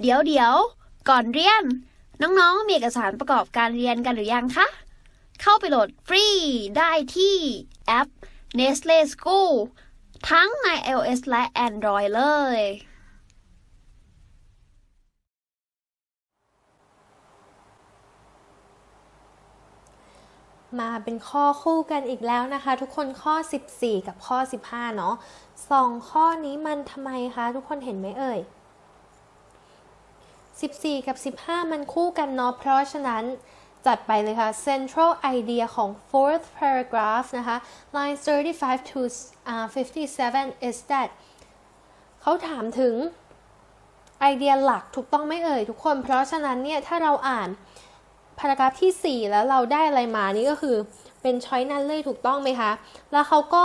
เดี๋ยวเดี๋ยวก่อนเรียน น้องๆ มีเอกสารประกอบการเรียนกันหรือยังคะ เข้าไปโหลดฟรีได้ที่แอป Nestle School ทั้งใน iOS และ Android เลย มาเป็นข้อคู่กันอีกแล้วนะคะ ทุกคนข้อ 14 กับข้อ 15 เนาะสองข้อนี้มันทำไมคะ ทุกคนเห็นไหมเอ่ย 14 กับ 15 มันคู่กันเนาะเพราะฉะนั้นจัดไปเลยค่ะ central idea ของ fourth paragraph นะคะ line 35 to uh, 57 is that เขาถามถึงไอเดียหลักถูกต้องไหมเอ่ยทุกคน เพราะฉะนั้นเนี่ย ถ้าเราอ่านพารากราฟที่ 4 แล้วเราได้อะไรมานี่ก็คือเป็นช้อยนั้นเลยถูกต้องไหมคะ แล้วเขาก็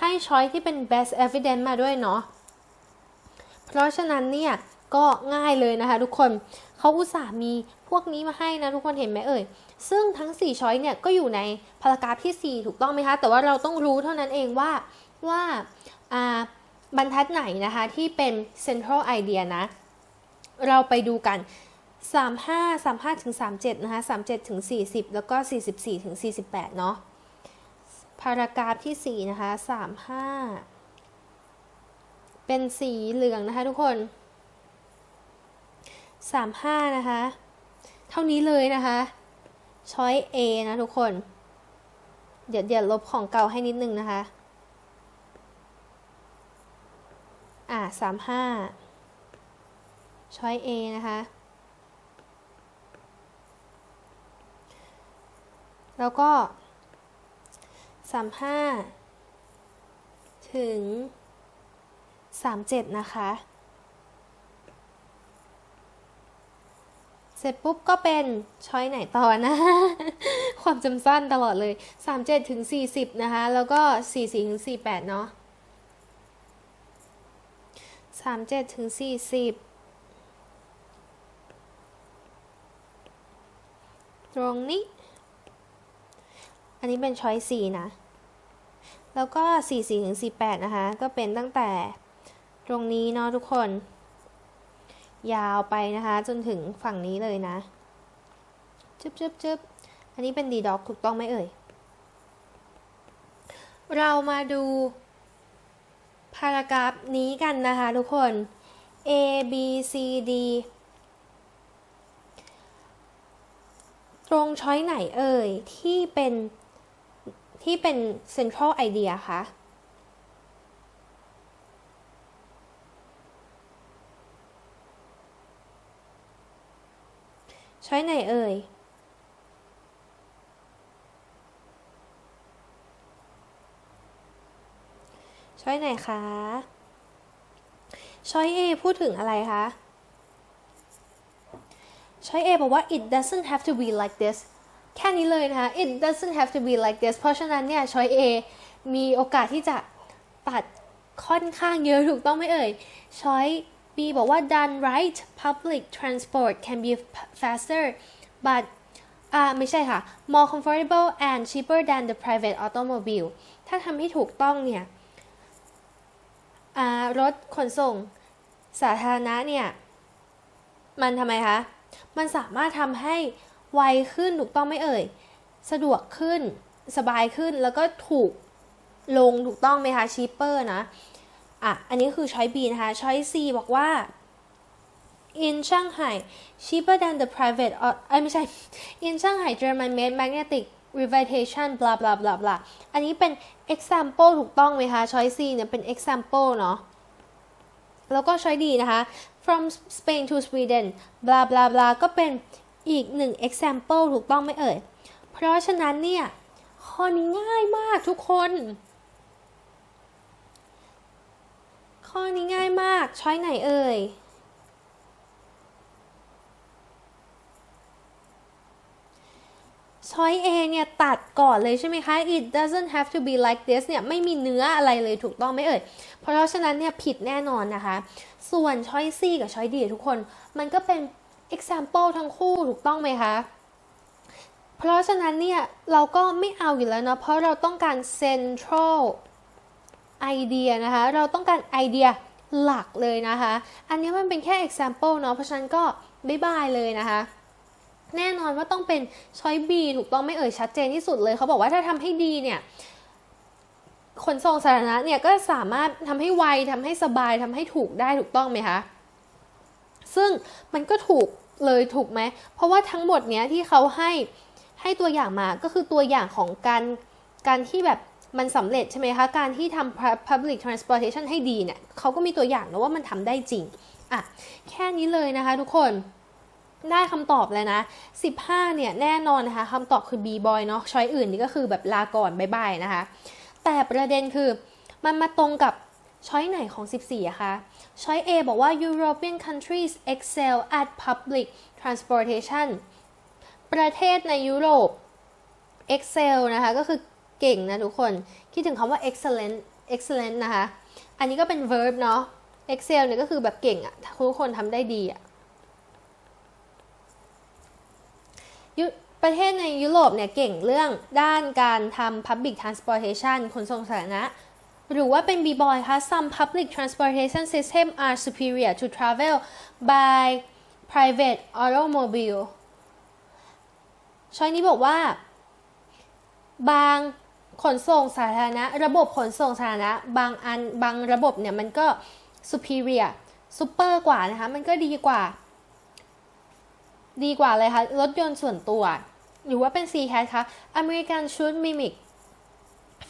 ให้ช้อยที่เป็น best evidence มาด้วยเนาะ เพราะฉะนั้นเนี่ย ก็ง่ายเลยนะคะ ทุกคนเขาอุตส่าห์มีพวกนี้มาให้นะทุกคนเห็นไหมเอ่ย ซึ่งทั้ง 4 ช้อยเนี่ยก็อยู่ในพารากราฟที่ 4 ถูกต้องไหมคะ แต่ว่าเราต้องรู้เท่านั้นเองว่าว่าบรรทัดไหนนะคะที่เป็น central idea นะ เราไปดูกัน 35 35ถึง37นะคะ37ถึง40 แล้วก็ 44ถึง48 เนาะพารากราฟที่ 4 นะคะ 35 เป็นสีเหลืองนะคะทุกคน 35 นะคะ เท่านี้เลยนะคะช้อย A นะทุกคน เดี๋ยวเดี๋ยวลบของเก่าให้นิดนึงนะคะ อ่า35ช้อย A นะคะ แล้วก็ 35 ถึง 37 นะคะ เสร็จปุ๊บก็เป็นช้อยไหนต่อนะ ความจำสั้นตลอดเลย 37ถึง40 นะคะ แล้วก็ 44ถึง48 เนาะ37ถึง40 ตรงนี้ อันนี้เป็นช้อย4นะ แล้วก็ 44ถึง48 นะคะ ก็เป็นตั้งแต่ตรงนี้เนาะทุกคน ยาวไปนะคะ จนถึงฝั่งนี้เลยนะจึ๊บจึ๊บจึ๊บอันนี้เป็นดีด็อกถูกต้องไหมเอ่ย เรามาดูพารากราฟนี้กันนะคะทุกคน A B C D ตรงช้อยไหนเอ่ย ที่เป็นที่เป็น central idea คะ ช้อยไหนเอ่ย ช้อยไหนคะ ช้อย A พูดถึงอะไรคะ ช้อย A บอกว่า it doesn't have to be like this แค่นี้เลยนะคะ it doesn't have to be like this เพราะฉะนั้นเนี่ยช้อย A มีโอกาสที่จะตัดค่อนข้างเยอะถูกต้องไหมเอ่ยช้อย B บอกว่า done right public transport can be faster but อ่าไม่ใช่ค่ะ more comfortable and cheaper than the private automobile ถ้าทำให้ถูกต้องเนี่ยรถขนส่งสาธารณะเนี่ย มันทำไมคะ มันสามารถทำให้ไวขึ้นถูกต้องไหมเอ่ย สะดวกขึ้น สบายขึ้นแล้วก็ถูกลงถูกต้องไหมคะ cheaper นะ อะ อันนี้คือช้อย B นะคะ ช้อย C บอกว่า in Shanghai cheaper than the private เอ้ยไม่ใช่ in Shanghai German made magnetic levitation blah blah blah blah อันนี้เป็น example ถูกต้องไหมคะ ช้อย C เนี่ยเป็น example เนาะแล้วก็ช้อย D นะคะ from Spain to Sweden blah blah blah ก็เป็นอีกหนึ่ง example ถูกต้องไหมเอ่ย เพราะฉะนั้นเนี่ย ข้อนี้ง่ายมากทุกคน ข้อนี้ง่ายมาก ช้อยไหนเอ่ย ช้อย A เนี่ย ตัดก่อนเลยใช่ไหมคะ it doesn't have to be like this เนี่ย ไม่มีเนื้ออะไรเลยถูกต้องไหมเอ่ย เพราะฉะนั้นเนี่ย ผิดแน่นอนนะคะ ส่วนช้อย C กับช้อย D ทุกคน มันก็เป็น example ทั้งคู่ถูกต้องไหมคะเพราะฉะนั้นเนี่ย เราก็ไม่เอาอยู่แล้วเนาะเพราะเราต้องการ central idea นะคะ เราต้องการไอเดียหลักเลยนะคะ อันนี้มันเป็นแค่ example เนาะ เพราะฉะนั้นก็บายบายเลยนะคะ แน่นอนว่าต้องเป็นช้อย B ถูกต้องไม่เอ่ยชัดเจนที่สุดเลย เขาบอกว่าถ้าทำให้ดีเนี่ยขนส่งสาธารณะเนี่ยก็สามารถทำให้ไวทำให้สบายทำให้ถูกได้ถูกต้องไหมคะ ซึ่งมันก็ถูกเลยถูกไหม เพราะว่าทั้งหมดเนี้ยที่เขาให้ให้ตัวอย่างมาก็คือตัวอย่างของการการที่แบบ มันสำเร็จใช่ไหมคะ การที่ทำ public transportation ให้ดีเนี่ยเขาก็มีตัวอย่างนะว่ามันทำได้จริง อะ แค่นี้เลยนะคะทุกคนได้คำตอบแล้วนะ 15 เนี่ย แน่นอนนะคะคำตอบคือ B boy เนาะช้อยอื่นนี่ก็คือแบบลาก่อนบายบายนะคะ แต่ประเด็นคือมันมาตรงกับช้อยไหนของ 14อะคะช้อย A บอกว่า European countries excel at public transportation ประเทศในยุโรป excel นะคะ ก็คือ เก่งนะทุกคน คิดถึงคำว่า excellent excellent นะคะ อันนี้ก็เป็น verb เนาะ excel เนี่ยก็คือแบบเก่งอะทุกคนทำได้ดีอะยุประเทศในยุโรปเนี่ยเก่งเรื่องด้านการทำ public transportation ขนส่งสาธารณะ หรือว่าเป็น B-boy คะ some public transportation system are superior to travel by private automobile ช้อยนี้บอกว่า บาง ขนส่งสาธารณะ ระบบขนส่งสาธารณะ บางอันบางระบบเนี่ยมันก็ superior super กว่านะคะ มันก็ดีกว่า ดีกว่าเลยค่ะรถยนต์ส่วนตัว หรือว่าเป็น C cat คะ American should mimic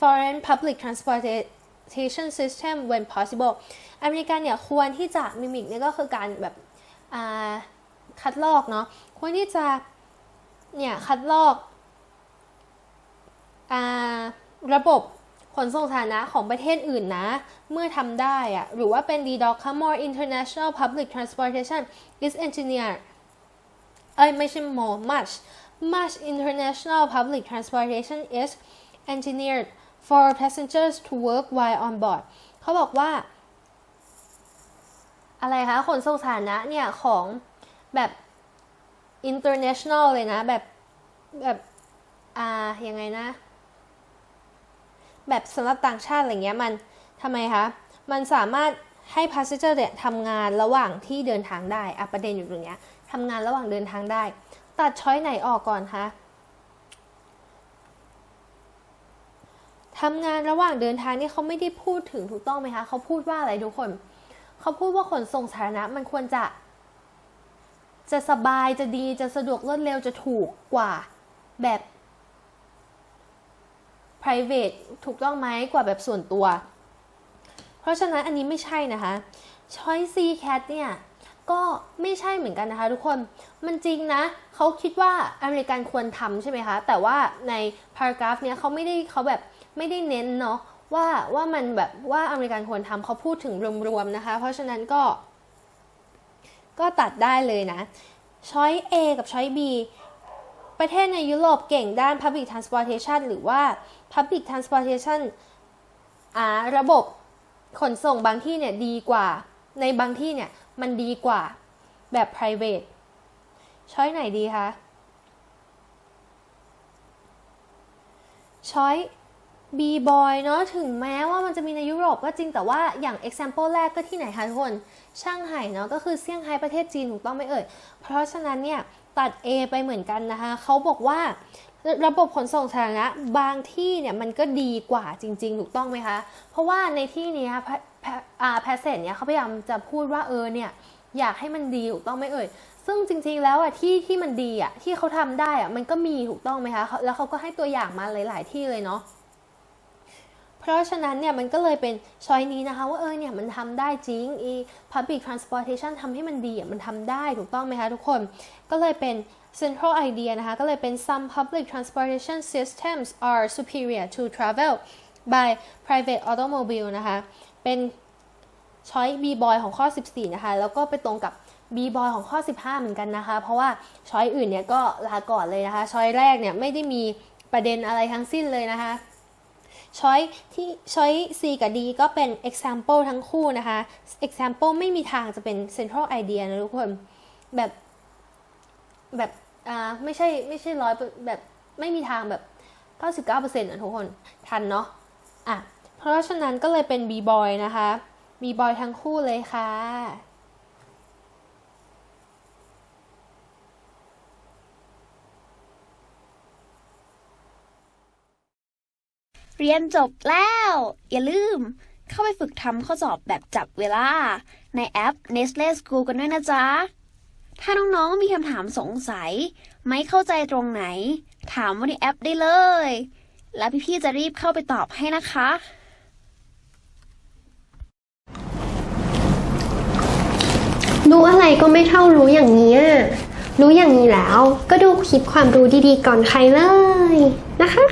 foreign public transportation system when possible อเมริกันเนี่ยควรที่จะ mimic เนี่ยก็คือการแบบคัดลอกเนาะ ควรที่จะเนี่ยคัดลอกอ ระบบขนส่งสาธารณะของประเทศอื่นนะ เมื่อทำได้อะหรือว่าเป็น D-Doc ค่ะ more international public transportation is engineered เอ้ยไม่ใช่ more much much international public transportation is engineered for passengers to work while on board เขาบอกว่า อะไรคะ ขนส่งสาธารณะเนี่ย ของแบบ international เลยนะ แบบ แบบ อ่า ยังไงนะ แบบสำหรับต่างชาติอะไรเงี้ยมันทำไมคะ มันสามารถให้ passenger เนี่ยทำงานระหว่างที่เดินทางได้อะประเด็นอยู่ตรงเนี้ยทำงานระหว่างเดินทางได้ ตัดช้อยไหนออกก่อนคะทำงานระหว่างเดินทางนี่เขาไม่ได้พูดถึงถูกต้องไหมคะเขาพูดว่าอะไรทุกคน เขาพูดว่าขนส่งสาธารณะมันควรจะ จะสบายจะดีจะสะดวกรวดเร็วจะถูกกว่า แบบ private ถูกต้องไหมกว่าแบบส่วนตัว เพราะฉะนั้นอันนี้ไม่ใช่นะคะ choice C cat เนี่ยก็ไม่ใช่เหมือนกันนะคะทุกคน มันจริงนะเขาคิดว่าอเมริกันควรทำใช่ไหมคะ แต่ว่าใน paragraph เนี้ยเขาไม่ได้เขาแบบไม่ได้เน้นเนาะว่าว่ามันแบบว่าอเมริกันควรทำเขาพูดถึงรวมๆนะคะ เพราะฉะนั้นก็ ก็ตัดได้เลยนะช้อย A กับช้อย B ประเทศในยุโรปเก่งด้าน Public Transportation หรือว่า Public Transportation อ่าระบบขนส่งบางที่เนี่ยดีกว่า ในบางที่เนี่ยมันดีกว่าแบบ private ช้อยไหนดีคะ ช้อย B boy เนาะถึงแม้ว่ามันจะมีในยุโรปก็จริงแต่ว่าอย่าง example แรกก็ที่ไหนคะทุกคนช่างไห่เนาะก็คือเซี่ยงไฮ้ประเทศจีนถูกต้องไหมเอ่ย เพราะฉะนั้นเนี่ย ตัด A ไปเหมือนกันนะคะเขาบอกว่าระบบขนส่งสาธารณะบางที่เนี่ยมันก็ดีกว่าจริง ๆ ถูกต้องไหมคะ เพราะว่าในที่นี้แพสเซจเนี่ยเขาพยายามจะพูดว่าเออเนี่ยอยากให้มันดีถูกต้องไหมเอ่ย ซึ่งจริงๆแล้วอะที่ที่มันดีอะที่เขาทำได้อะมันก็มีถูกต้องไหมคะ แล้วเขาก็ให้ตัวอย่างมาหลาย ๆ ที่เลยเนาะ เพราะฉะนั้นเนี่ยมันก็เลยเป็นช้อยนี้นะคะว่าเออเนี่ยมันทำได้จริงอี public transportation ทำให้มันดีอะมันทำได้ถูกต้องไหมคะทุกคน ก็เลยเป็น central idea นะคะ ก็เลยเป็น some public transportation systems are superior to travel by private automobile นะคะ เป็นช้อย B boy ของข้อ 14 นะคะ แล้วก็ไปตรงกับ B boy ของข้อ 15 เหมือนกันนะคะ เพราะว่าช้อยอื่นเนี่ยก็ลาก่อนเลยนะคะ ช้อยแรกเนี่ยไม่ได้มีประเด็นอะไรทั้งสิ้นเลยนะคะ ช้อยที่ช้อย C กับ D ก็เป็น example ทั้งคู่นะคะ example ไม่มีทางจะเป็น central idea นะทุกคน แบบแบบอ่าไม่ใช่ไม่ใช่ร้อยแบบไม่มีทางแบบ 99%นะทุกคน ทันเนาะอะเพราะฉะนั้นก็เลยเป็น B boy นะคะ B มีบอยทั้งคู่เลยค่ะ เรียนจบแล้ว อย่าลืม เข้าไปฝึกทำข้อสอบแบบจับเวลา ในแอป Nestle School กันด้วยนะจ๊ะ ถ้าน้องๆมีคำถามสงสัย ไม่เข้าใจตรงไหน ถามว่าในแอปได้เลย แล้วพี่ๆจะรีบเข้าไปตอบให้นะคะรู้อะไรก็ไม่เท่ารู้อย่างนี้รู้อย่างนี้แล้ว ก็ดูคลิปความรู้ดีๆก่อนใครเลยนะคะ